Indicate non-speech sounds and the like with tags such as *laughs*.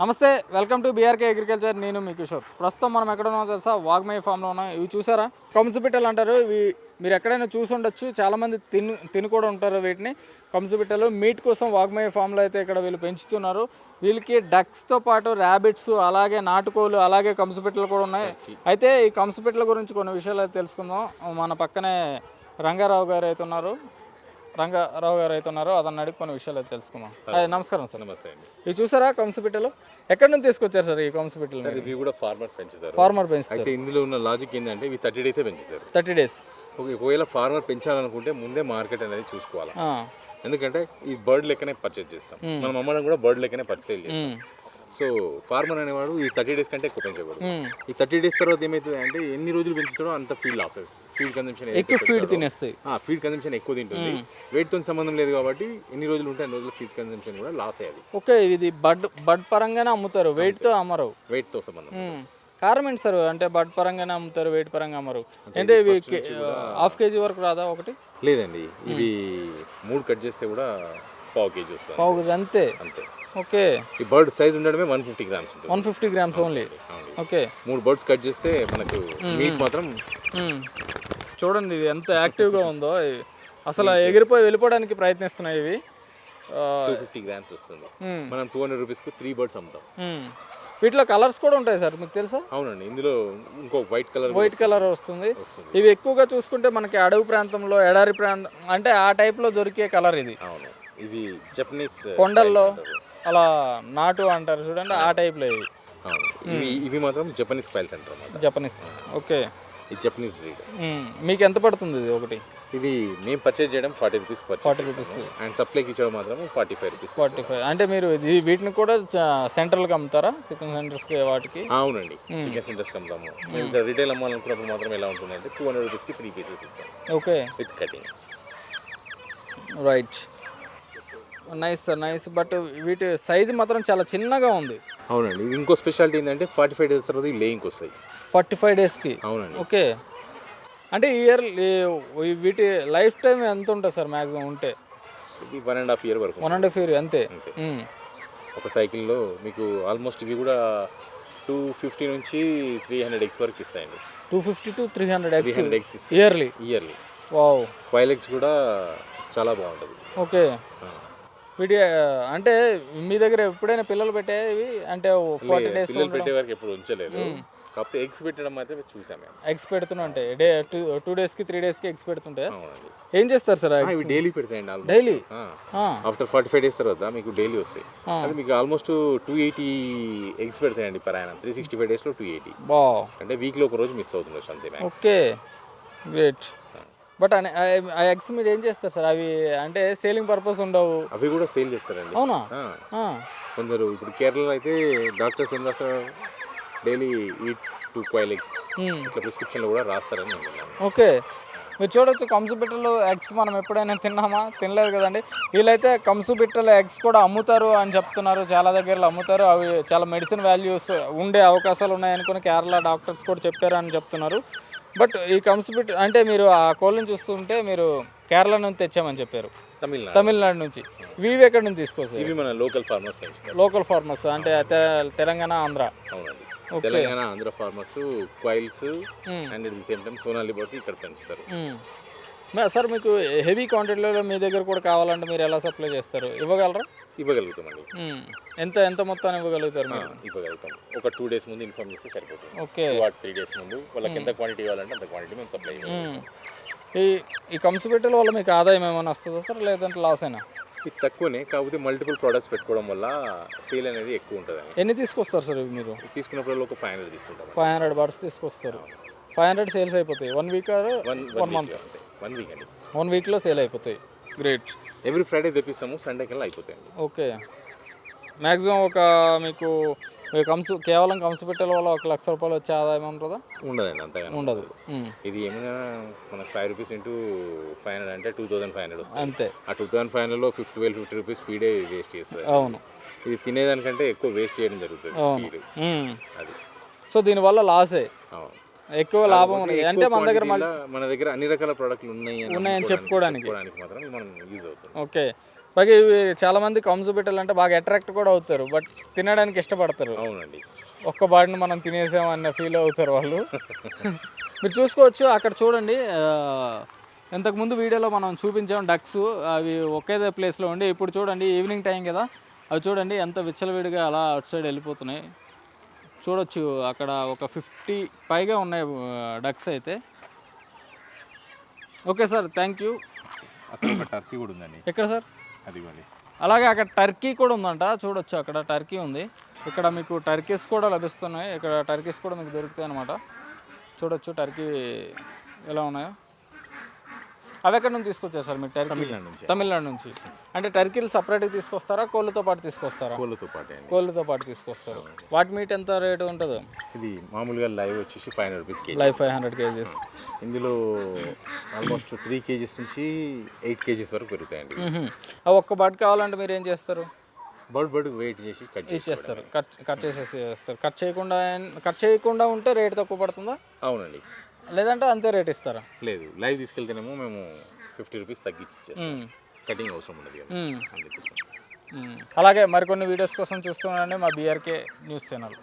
నమస్తే welcome to BRK agriculture నేను మీ కిషోర్. ప్రస్తుతం మనం ఎక్కడ ఉన్నామో తెలుసా? వాగ్మయ ఫామ్లో ఉన్నాం. ఇవి చూసారా? కంసుపిట్టలు అంటారు. ఇవి మీరు ఎక్కడైనా చూసి ఉండొచ్చు. చాలామంది తిని తిని కూడా ఉంటారు వీటిని. కంసుపిట్టలు మీట్ కోసం వాగ్మయ ఫామ్లో అయితే ఇక్కడ వీళ్ళు పెంచుతున్నారు. వీళ్ళకి డక్స్తో పాటు ర్యాబిట్స్ అలాగే నాటుకోలు అలాగే కంసుపిట్టలు కూడా ఉన్నాయి. అయితే ఈ కంసుపిట్టల గురించి కొన్ని విషయాలు అయితే తెలుసుకుందాం. మన పక్కనే రంగారావు గారు అయితే ఉన్నారు. రంగారావు గారు అయితే ఉన్నారు అతన్ని అడిగి కొన్ని విషయాలు అయితే తెలుసుకుందాం. నమస్కారం సార్. నమస్తే అండి. ఇవి చూసారా కంసుపిట్టలు? ఎక్కడి నుంచి తీసుకొచ్చారు సార్ ఈ కంసుపిట్టలు ఇవి కూడా ఫార్మర్స్ పెంచుతారు. ఫార్మర్ పెంచుతారు. అయితే ఇందులో ఉన్న లాజిక్ ఏంటంటే ఇవి థర్టీ డేసే పెంచుతారు. Thirty days. ఒక- ఒకవేళ ఫార్మర్ పెంచాలనుకుంటే ముందే మార్కెట్ అనేది చూసుకోవాలి? ఎందుకంటే ఈ బర్డ్ లెక్కనే పర్చేజ్ చేస్తాం. మనం అమ్మడం కూడా బర్డ్ లెక్కనే పర్చేజ్ చేస్తాం. సో ఫార్మర్ అనేవాడు ఈ థర్టీ డేస్ కంటే ఎక్కువ పెంచకూడదు. ఈ థర్టీ డేస్ తర్వాత ఏమవుతుంది అంటే ఎన్ని రోజులు పెంచుతాడో అంత ఫీడ్ లాస్ ఫీడ్ కన్సంప్షన్ ఎక్కువ ఫీడ్ తినేస్తాయి. ఫీడ్ కన్సంప్షన్ ఎక్కువ తింటుంది. Weight తో సంబంధం లేదు కాబట్టి ఎన్ని రోజులు ఉంటే అన్ని రోజులు ఫీడ్ కన్సంప్షన్ కూడా లాస్ అయ్యేది ఓకే ఇది బడ్ బడ్ పరంగానే అమ్ముతారు weight తో అమ్మరు. Weight తో సంబంధం మ్మ్. కారణం ఏంటి సార్? అంటే బడ్ పరంగానే అమ్ముతారు వెయిట్ పరంగా అమ్మరు. అంటే ఇవి హాఫ్ కేజీ వరకు రాదా ఒకటి? లేదండి. ఇవి మూడు కట్ చేస్తే కూడా పావు కేజీ వస్తుంది. పావు కేజీ అంతే? అంతే. ఓకే. ఈ బర్డ్ సైజ్ ఉండడమే వన్ ఫిఫ్టీ గ్రామ్స్ ఉంటుంది. One fifty grams only. Okay. మూడు బర్డ్స్ కట్ చేస్తే మనకు మీట్ మాత్రం. చూడండి ఇది ఎంత యాక్టివ్గా ఉందో. అసలు ఎగిరిపోయి వెళ్ళిపోవడానికి ప్రయత్నిస్తున్నాయి ఇవి. టూ ఫిఫ్టీ గ్రామ్స్ వస్తుంది. మనం టూ హండ్రెడ్ రూపీస్కి త్రీ బర్డ్స్ అమ్ముతాం. మ్మ్. వీటిలో కలర్స్ కూడా ఉంటాయి సార్ మీకు తెలుసా? అవునండి ఇందులో ఇంకో వైట్ కలర్ వైట్ కలర్ వస్తుంది. వస్తుంది. ఇవి ఎక్కువగా చూసుకుంటే మనకి అడవి ప్రాంతంలో ఎడారి ప్రాంతం అంటే ఆ టైప్లో దొరికే కలర్ ఇది. అవును. ఇది జపనీస్ కొండల్లో అలా నాటు అంటారు చూడండి ఆ టైప్లో ఇవి ఇవి ఇవి మాత్రం జపనీస్ ఫైల్స్ అంటారు జపనీస్ ఓకే. ఇది జపనీస్ బ్రీడ్. మీకు ఎంత పడుతుంది ఇది ఒకటి? ఇది మేము పర్చేజ్ చేయడం forty rupees forty rupees and సప్లైకి ఇచ్చడం మాత్రం forty five rupees forty five అంటే మీరు ఇది వీటిని కూడా సెంట్రల్కి అమ్ముతారా? చికెన్ సెంటర్స్కి వాటికి? అవునండి. చికెన్ సెంటర్స్ అమ్ముతాము. మేము. ఇక్కడ రిటైల్ అమ్మాలనుకున్నప్పుడు మాత్రం ఎలా ఉంటుందంటే టూ హండ్రెడ్ రూపీస్కి త్రీ పీసెస్ ఇస్తాం. Okay. With cutting right nice sir nice but వీటి సైజు మాత్రం చాలా చిన్నగా ఉంది. అవునండి. ఇంకో స్పెషాలిటీ ఏంటంటే ఫార్టీ ఫైవ్ డేస్ తర్వాత ఇవి లేయింగ్కి వస్తాయి. ఫార్టీ ఫైవ్ డేస్కి అవునండి. ఓకే అంటే ఇయర్ వీటి లైఫ్ టైం ఎంత ఉంటుంది సార్ మ్యాక్సిమం ఉంటే? ఇది వన్ అండ్ హాఫ్ ఇయర్ వరకు వన్ అండ్ హాఫ్ ఇయర్ అంతే. మ్మ్. ఒక సైకిల్లో మీకు ఆల్మోస్ట్ ఇవి కూడా టూ ఫిఫ్టీ నుంచి త్రీ హండ్రెడ్ ఎగ్స్ వరకు ఇస్తాయండి. Two fifty to three hundred eggs hundred ఇస్తాయి. Yearly yearly wow five eggs కూడా చాలా బాగుంటుంది. ఓకే ఆ, అంటే మీ దగ్గర ఎప్పుడైనా పిల్లలు పెట్టేవి? అంటే ఫార్టీ లే- డేస్ పిల్లలు పెట్టే వరకు ఎప్పుడు ఉంచలేదు. కాకపోతే ఎగ్స్ పెట్టడం అయితే చూసాం మేము. ఎగ్స్ పెడుతున్నా అంటే డే టూ టూ డేస్కి త్రీ డేస్కి ఎగ్స్ పెడుతుంటే? ఏం చేస్తారు సార్ ఇవి daily పెడతాయండి daily? After forty five days తర్వాత మీకు డైలీ వస్తాయి. అది మీకు ఆల్మోస్ట్ టూ ఎయిటీ ఎగ్స్ పెడతాయండి ప్రయాణం త్రీ సిక్స్టీ ఫైవ్ డేస్లో టూ ఎయిటీ బా అంటే వీక్లో ఒక రోజు మిస్ అవుతుండొచ్చు అంతే ఓకే. గ్రేట్ బట్ ఆ ఎగ్స్ మీరు ఏం చేస్తారు సార్? అవి అంటే సేలింగ్ పర్పస్ ఉండవు. అవి కూడా సేల్ చేస్తారండి. అవునా? కొందరు ఇప్పుడు కేరళలో అయితే డాక్టర్స్ ఏం రాస్తారు daily eat two quail eggs. ఇట్లా ప్రిస్క్రిప్షన్లో కూడా రాస్తారని ఓకే. మీరు చూడొచ్చు కంసు బిట్టలు ఎగ్స్ మనం ఎప్పుడైనా తిన్నామా? తినలేదు కదండి. వీళ్ళైతే కంసు బిట్టలు ఎగ్స్ కూడా అమ్ముతారు అని చెప్తున్నారు. చాలా దగ్గరలో అమ్ముతారు. అవి చాలా మెడిసిన్ వాల్యూస్ ఉండే అవకాశాలు ఉన్నాయనుకుని కేరళ డాక్టర్స్ కూడా చెప్పారు అని చెప్తున్నారు. బట్ ఈ కంసు బిట్ అంటే మీరు ఆ కోళ్ళని చూస్తుంటే మీరు కేరళ నుంచి తెచ్చామని చెప్పారు. తమిళనాడు. తమిళనాడు నుంచి. ఇవి ఎక్కడి నుంచి తీసుకొస్తారు ఇవి మన లోకల్ ఫార్మర్స్ లోకల్ ఫార్మర్స్ అంటే తె- తెలంగాణ ఆంధ్ర. అవునండి. Okay. Telangana Andhra farmers quails. And the same time Sonali birds ఇక్కడ పెంచుతారు. సార్ మీకు హెవీ క్వాంటిటీలో మీ దగ్గర కూడా కావాలంటే మీరు ఎలా సప్లై చేస్తారు? ఇవ్వగలరా? ఇవ్వగలుగుతామండి. ఎంత ఎంత మొత్తాన్ని ఇవ్వగలుగుతారు మీరు? ఇవ్వగలుగుతాం. ఒక టూ డేస్ ముందు ఇన్ఫార్మ్ చేస్తే సరిపోతుంది. ఓకే. త్రీ డేస్ ముందు వాళ్ళకి ఎంత క్వాంటిటీ కావాలంటే అంత క్వాంటిటీ మేము సప్లై. ఈ ఈ కంసు పెట్టెల వల్ల మీకు ఆదాయం ఏమైనా వస్తుందా సార్? లేదంటే లాస్ అయినా ఇది తక్కువనే కాకపోతే మల్టిపుల్ ప్రోడక్ట్స్ పెట్టుకోవడం వల్ల సేల్ అనేది ఎక్కువ ఉంటుంది ఎన్ని తీసుకొస్తారు సార్ మీరు? తీసుకున్నప్పుడు ఒక ఫైవ్ హండ్రెడ్ తీసుకుంటాం ఫైవ్ హండ్రెడ్ బర్డ్స్ తీసుకొస్తారు. ఫైవ్ హండ్రెడ్ సేల్స్ అయిపోతాయి. One week one one month one week అండి. వన్ వీక్లో సేల్ అయిపోతాయి. గ్రేట్ ఎవ్రీ ఫ్రైడే తెప్పిస్తాము సండే కల్లా అయిపోతాయండి. ఓకే మ్యాక్సిమం ఒక మీకు కంసు కేవలం కంసు పెట్టెల వల్ల ఒక లక్ష రూపాయలు వచ్చే ఆదాయం ఉంటుందా? ఉండదండి అంతగా ఉండదు. మ్మ్. ఇది ఏమైనా మనకు five rupees into five hundred అంటే టూ థౌసండ్ ఫైవ్ హండ్రెడ్ వస్తుంది అంతే. ఆ టూ థౌసండ్ ఫైవ్ హండ్రెడ్లో ఫిఫ్టీ ట్వెల్వ్ ఫిఫ్టీ రూపీస్ ఫీడే వేస్ట్ చేస్తుంది అవును. ఇది తినేదానికంటే ఎక్కువ వేస్ట్ చేయడం జరుగుతుంది. ఫీడ్ మ్మ్. అది. సో దీనివల్ల లాసే అవును. ఎక్కువ లాభం ఉంది అంటే మన దగ్గర మన దగ్గర అన్ని రకాల ప్రోడక్ట్లు ఉన్నాయి అని ఉన్నాయని చెప్పుకోవడానికి. మాత్రం మనం యూజ్ అవుతుంది ఓకే. బాగా ఇవి చాలా మంది కంసు పెట్టాలంటే బాగా అట్రాక్ట్ కూడా అవుతారు. బట్ తినడానికి ఇష్టపడతారు. అవునండి. ఒక్క బాడిని మనం తినేసాం అన్న ఫీల్ అవుతారు వాళ్ళు. *laughs* మీరు చూసుకోవచ్చు. అక్కడ చూడండి. ఇంతకుముందు వీడియోలో మనం చూపించాం డక్స్ అవి ఒకే ప్లేస్లో ఉండి ఇప్పుడు చూడండి ఈవినింగ్ టైం కదా. అవి చూడండి ఎంత విచ్చలవిడిగా అలా అటు సైడ్ వెళ్ళిపోతున్నాయి. చూడొచ్చు అక్కడ ఒక ఫిఫ్టీ పైగా ఉన్నాయి డక్స్ అయితే. ఓకే సార్ థ్యాంక్ యూ అక్కడ టర్కీ కూడా ఉందండి. ఎక్కడ సార్? అదిగోండి. అలాగే అక్కడ టర్కీ కూడా ఉందంట చూడొచ్చు అక్కడ టర్కీ ఉంది. ఇక్కడ మీకు టర్కీస్ కూడా లభిస్తున్నాయి ఇక్కడ టర్కీస్ కూడా మీకు దొరుకుతాయి అనమాట చూడొచ్చు టర్కీ ఎలా ఉన్నాయో. అవి ఎక్కడ నుంచి తీసుకొచ్చారు సార్ మీరు? టర్కీ తమిళనాడు నుంచి. తమిళనాడు నుంచి. అంటే టర్కీలు సపరేట్గా తీసుకొస్తారా కోళ్ళతో పాటు తీసుకొస్తారా? కోళ్ళతో పాటే అండి. కోళ్ళతో పాటు తీసుకొస్తారు. వాటి మీట్ ఎంత రేటు ఉంటుందో? ఇది మామూలుగా లైవ్ వచ్చేసి five hundred rupees KG. Live five hundred KGs. ఇందులో ఆల్మోస్ట్ త్రీ కేజీస్ నుంచి ఎయిట్ కేజీస్ వరకు పెరుగుతాయండి. అవి ఒక్క బాట్ కావాలంటే మీరు ఏం చేస్తారు? బర్డ్ బర్డ్ వెయిట్ చేసి కట్ చేసి ఇచ్చేస్తారు కట్ కట్ చేసేసి చేస్తారు. కట్ చేయకుండా కట్ చేయకుండా ఉంటే రేట్ తక్కువ పడుతుందా? అవునండి. లేదంటే అంతే రేట్ ఇస్తారా లేదు లైవ్ తీసుకెళ్తేనేమో మేము ఫిఫ్టీ రూపీస్ తగ్గించి ఇచ్చేస్తాం. కటింగ్ అవసరం ఉండదు కదా మ్మ్. అని చెప్పేసి మ్మ్. అలాగే మరికొన్ని వీడియోస్ కోసం చూస్తున్నానండి మా బీఆర్కే న్యూస్ ఛానల్